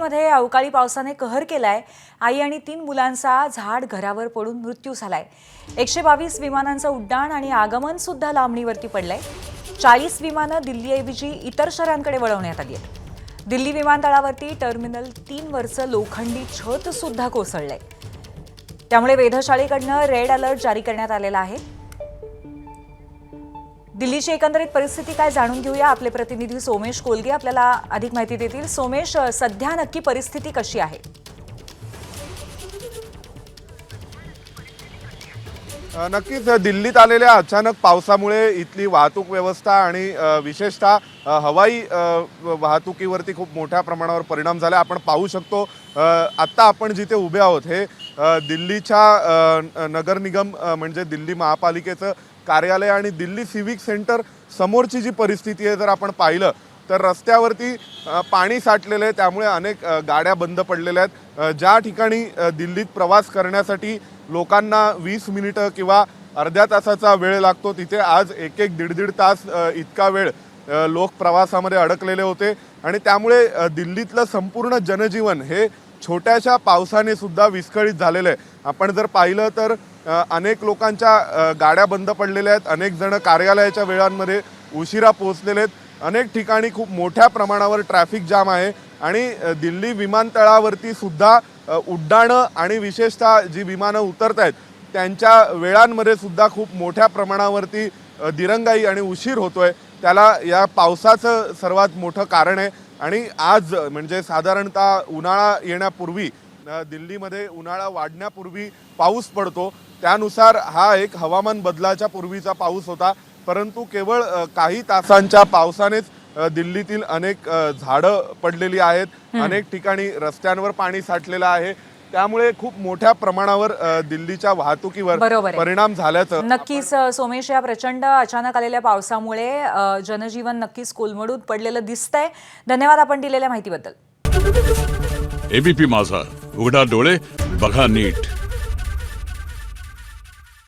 दिल्लीमध्ये अवकाळी पावसाने कहर केलाय. आई आणि तीन मुलांचा झाड घरावर पडून मृत्यू झालाय. एकशे बावीस विमानांचं उड्डाण आणि आगमन सुद्धा लांबणीवरती पडलंय. चाळीस विमानं दिल्लीऐवजी इतर शहरांकडे वळवण्यात आली आहेत. दिल्ली विमानतळावरती टर्मिनल तीन वरचं लोखंडी छत सुद्धा कोसळलंय. त्यामुळे वेधशाळेकडनं रेड अलर्ट जारी करण्यात आलेला आहे. दिल्लीची एकंदरीत परिस्थिती काय जाणून घेऊया? आपले प्रतिनिधी सोमेश कोलगे आपल्याला अधिक माहिती देतील. सोमेश सध्या नक्की परिस्थिती कशी आहे? नक्कीच दिल्लीत आलेल्या अचानक पावसामुळे इथली वाहतूक व्यवस्था आणि विशेषतः हवाई वाहतुकीवरती खूप मोठ्या प्रमाणावर परिणाम झाला. आपण पाहू शकतो आत्ता आपण जिथे उभे आहोत हे दिल्लीच्या नगर निगम म्हणजे दिल्ली महापालिकेचं कार्यालय आणि दिल्ली सिव्हिक सेंटर समोरची जी परिस्थिती आहे जर आपण पाहिलं तर रस्त्यावरती पाणी साठलेलं आहे. त्यामुळे अनेक गाड्या बंद पडलेल्या आहेत. ज्या ठिकाणी दिल्लीत प्रवास करण्यासाठी लोकांना वीस मिनिटं किंवा अर्ध्या तासाचा वेळ लागतो तिथे आज एक एक दीड दीड तास इतका वेळ लोक प्रवासामध्ये अडकलेले होते. आणि त्यामुळे दिल्लीतलं संपूर्ण जनजीवन हे छोट्याशा पावसाने सुद्धा विस्कळीत झालेलं आहे. आपण जर पाहिलं तर अनेक लोकांच्या गाड्या बंद पडलेल्या आहेत. अनेक जण कार्यालयाच्या वेळांमध्ये उशिरा पोहोचलेले आहेत. अनेक ठिकाणी खूप मोठ्या प्रमाणावर ट्रॅफिक जाम आहे. आणि दिल्ली विमानतळावरती सुद्धा उड्डाणं आणि विशेषतः जी विमानं उतरत आहेत त्यांच्या वेळांमध्ये सुद्धा खूप मोठ्या प्रमाणावरती दिरंगाई आणि उशीर होतोय. त्याला या पावसाचं सर्वात मोठं कारण आहे. आणि आज म्हणजे साधारणतः उन्हाळा येण्यापूर्वी दिल्लीमध्ये उन्हाळा वाढण्यापूर्वी पाऊस पडतो. त्यानुसार हा एक हवामान बदलाच्या पूर्वीचा पाऊस होता. परंतु केवळ काही तासांच्या पावसानेच दिल्लीतील अनेक झाडं पडलेली आहेत. अनेक ठिकाणी रस्त्यांवर पाणी साठलेलं आहे. त्यामुळे खूप मोठ्या प्रमाणावर दिल्लीच्या वाहतुकीवर. परिणाम झाल्याचं नक्कीच सोमेश या प्रचंड अचानक आलेल्या पावसामुळे जनजीवन नक्कीच कोलमडून पडलेलं दिसतंय. धन्यवाद आपण दिलेल्या माहितीबद्दल. एबीपी माझा. उघडा डोळे बघा नीट.